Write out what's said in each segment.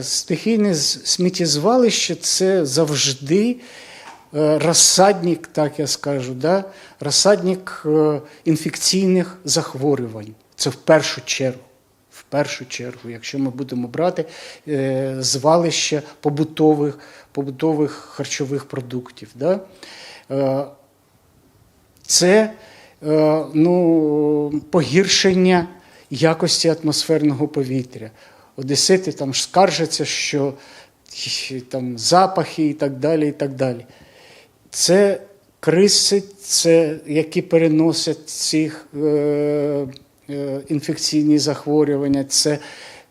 Стихійне сміттєзвалище це завжди е, розсадник, так я скажу, да? розсадник е, інфекційних захворювань. Це в першу чергу. В першу чергу, якщо ми будемо брати е, звалища побутових, побутових харчових продуктів. Да? Це ну, погіршення якості атмосферного повітря. Одесити там скаржаться, що там запахи і так далі. і так далі. Це криси, це, які переносять ці е, е, інфекційні захворювання, це,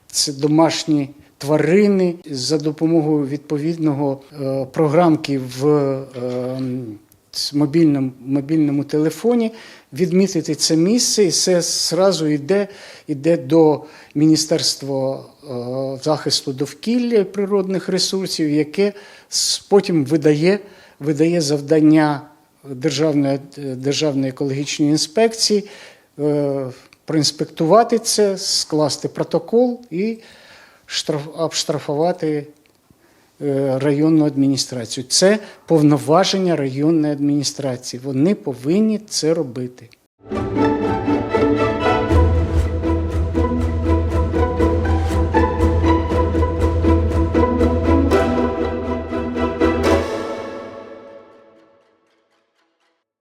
це домашні тварини за допомогою відповідного е, програмки в е, мобільному, мобільному телефоні, відмітити це місце, і це зразу йде, йде до Міністерства е, захисту довкілля природних ресурсів, яке потім видає, видає завдання Державної, Державної екологічної інспекції е, проінспектувати це, скласти протокол і штраф, обштрафувати районну адміністрацію. Це повноваження районної адміністрації. Вони повинні це робити.